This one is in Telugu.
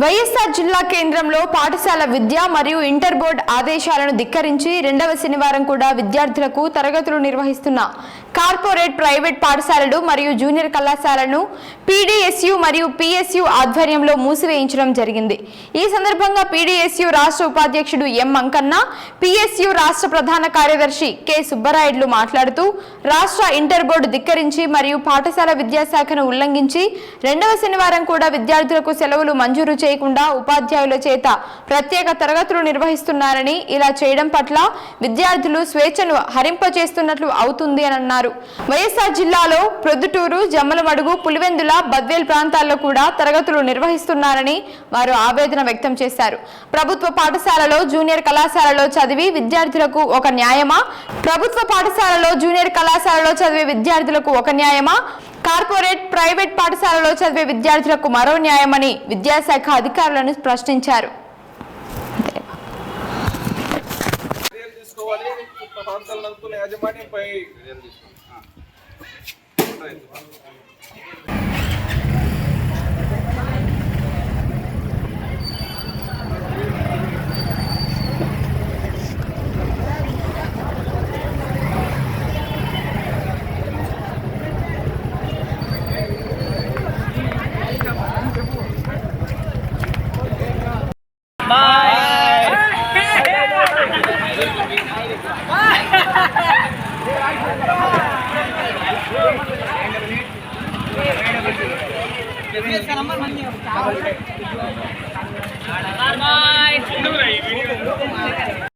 వైఎస్ఆర్ జిల్లా కేంద్రంలో పాఠశాల విద్య మరియు ఇంటర్ బోర్డ్ ఆదేశాలను ధిక్కరించి రెండవ శనివారం కూడా విద్యార్థులకు తరగతులు నిర్వహిస్తున్న కార్పొరేట్ ప్రైవేట్ పాఠశాలలు మరియు జూనియర్ కళాశాలను పీడీఎస్యు మరియు పిఎస్యు ఆధ్వర్యంలో మూసివేయించడం జరిగింది. ఈ సందర్భంగా పీడీఎస్యు రాష్ట్ర ఉపాధ్యక్షుడు ఎం అంకన్న పిఎస్యు రాష్ట్ర ప్రధాన కార్యదర్శి కె సుబ్బరాయుడులు మాట్లాడుతూ రాష్ట్ర ఇంటర్ బోర్డు ధిక్కరించి మరియు పాఠశాల విద్యాశాఖను ఉల్లంఘించి రెండవ శనివారం కూడా విద్యార్థులకు సెలవులు మంజూరు చేయకుండా ఉపాధ్యాయుల చేత ప్రత్యేక తరగతులు నిర్వహిస్తున్నారని ఇలా చేయడం పట్ల విద్యార్థులు స్వేచ్ఛను హరింపచేస్తున్నట్లు అవుతుంది అని అన్నారు. వైఎస్ఆర్ జిల్లాలో ప్రొద్దుటూరు జమ్మలమడుగు పులివెందుల బద్వేల్ ప్రాంతాల్లో కూడా తరగతులు నిర్వహిస్తున్నారని వారు ఆవేదన వ్యక్తం చేశారు. ప్రభుత్వ పాఠశాలలో జూనియర్ కళాశాలలో చదివి విద్యార్థులకు ఒక న్యాయమా? ప్రభుత్వ పాఠశాలలో జూనియర్ కళాశాలలో చదివే విద్యార్థులకు ఒక న్యాయమా? కార్పొరేట్ ప్రైవేట్ పాఠశాలలో చదివే విద్యార్థులకు మరో న్యాయమని విద్యాశాఖ అధికారులను ప్రశ్నించారు. యొక్క పాఠశాల నడుపుతున్న యాజమాన్యంపై చర్యలు తీసుకుంటాం Bye. इसका नंबर